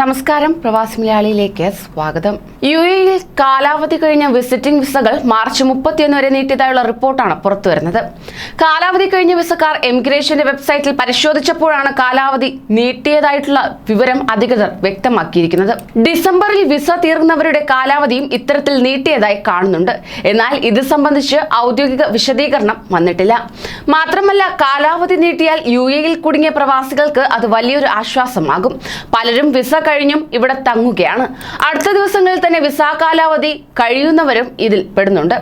നമസ്കാരം പ്രവാസി മലയാളിയിലേക്ക് സ്വാഗതം. യു എയിൽ കാലാവധി കഴിഞ്ഞ വിസിറ്റിംഗ് വിസകൾ മാർച്ച് മുപ്പത്തിയൊന്ന് വരെ നീട്ടിയതായുള്ള റിപ്പോർട്ടാണ് പുറത്തുവരുന്നത്. കാലാവധി കഴിഞ്ഞ വിസക്കാർ എമിഗ്രേഷന്റെ വെബ്സൈറ്റിൽ പരിശോധിച്ചപ്പോഴാണ് കാലാവധി നീട്ടിയതായിട്ടുള്ള വിവരം അധികൃതർ വ്യക്തമാക്കിയിരിക്കുന്നത്. ഡിസംബറിൽ വിസ തീർന്നവരുടെ കാലാവധിയും ഇത്തരത്തിൽ നീട്ടിയതായി കാണുന്നുണ്ട്. എന്നാൽ ഇത് സംബന്ധിച്ച് ഔദ്യോഗിക വിശദീകരണം വന്നിട്ടില്ല. മാത്രമല്ല കാലാവധി നീട്ടിയാൽ യു എയിൽ കുടുങ്ങിയ പ്രവാസികൾക്ക് അത് വലിയൊരു ആശ്വാസമാകും. പലരും വിസ കഴിഞ്ഞും ഇവിടെ തങ്ങുകയാണ്. അടുത്ത ദിവസങ്ങളിൽ തന്നെ വിസ കാലാവധി കഴിയുന്നവരും ഇതിൽ പെടുന്നുണ്ട്.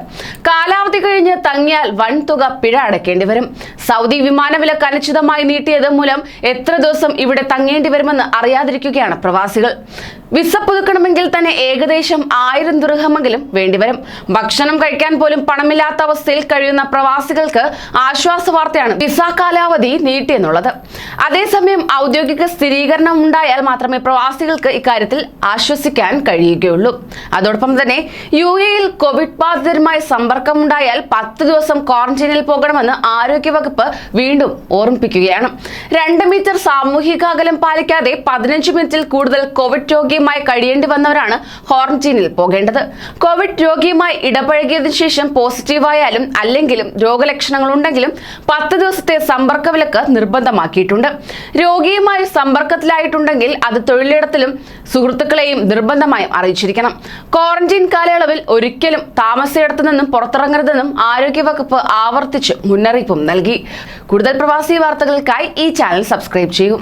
കാലാവധി കഴിഞ്ഞ് തങ്ങിയാൽ വൻ തുക പിഴ അടയ്ക്കേണ്ടി വരും. സൗദി വിമാനവിലക്ക് അനുചിതമായി നീട്ടിയത് മൂലം എത്ര ദിവസം ഇവിടെ തങ്ങേണ്ടി വരുമെന്ന് അറിയാതിരിക്കുകയാണ് പ്രവാസികൾ. വിസ പുതുക്കണമെങ്കിൽ തന്നെ ഏകദേശം ആയിരം ദുർഹമെങ്കിലും വേണ്ടിവരും. ഭക്ഷണം കഴിക്കാൻ പോലും പണമില്ലാത്ത അവസ്ഥയിൽ കഴിയുന്ന പ്രവാസികൾക്ക് ആശ്വാസ വാർത്തയാണ് വിസ കാലാവധി നീട്ടിയെന്നുള്ളത്. അതേസമയം ഔദ്യോഗിക സ്ഥിരീകരണം ഉണ്ടായാൽ മാത്രമേ പ്രവാസികൾക്ക് ഇക്കാര്യത്തിൽ ആശ്വസിക്കാൻ കഴിയുകയുള്ളൂ. അതോടൊപ്പം തന്നെ യു എയിൽ കോവിഡ് ബാധിതരുമായി സമ്പർക്കമുണ്ടായാൽ പത്ത് ദിവസം ക്വാറന്റൈനിൽ പോകണമെന്ന് ആരോഗ്യവകുപ്പ് വീണ്ടും ഓർമ്മിപ്പിക്കുകയാണ്. രണ്ട് മീറ്റർ സാമൂഹിക അകലം പാലിക്കാതെ പതിനഞ്ച് മിനിറ്റിൽ കൂടുതൽ കോവിഡ് രോഗിയുമായി കഴിയേണ്ടി വന്നവരാണ് ക്വാറന്റീനിൽ പോകേണ്ടത്. കോവിഡ് രോഗിയുമായി ഇടപഴകിയതിനു ശേഷം പോസിറ്റീവായാലും അല്ലെങ്കിലും രോഗലക്ഷണങ്ങൾ ഉണ്ടെങ്കിലും പത്ത് ദിവസത്തെ സമ്പർക്ക വിലക്ക് നിർബന്ധമാക്കിയിട്ടുണ്ട്. രോഗിയുമായി സമ്പർക്കത്തിലായിട്ടുണ്ടെങ്കിൽ അത് തൊഴിലിടത്തിലും സുഹൃത്തുക്കളെയും നിർബന്ധമായും അറിയിച്ചിരിക്കണം. ക്വാറന്റീൻ കാലയളവിൽ ഒരിക്കലും താമസയിടത്തു നിന്നും പുറത്തിറങ്ങരുതെന്നും ആരോഗ്യവകുപ്പ് ആവർത്തിച്ച് മുന്നറിയിപ്പും നൽകി. കൂടുതൽ പ്രവാസി വാർത്തകൾക്കായി ഈ ചാനൽ സബ്സ്ക്രൈബ് ചെയ്യൂ.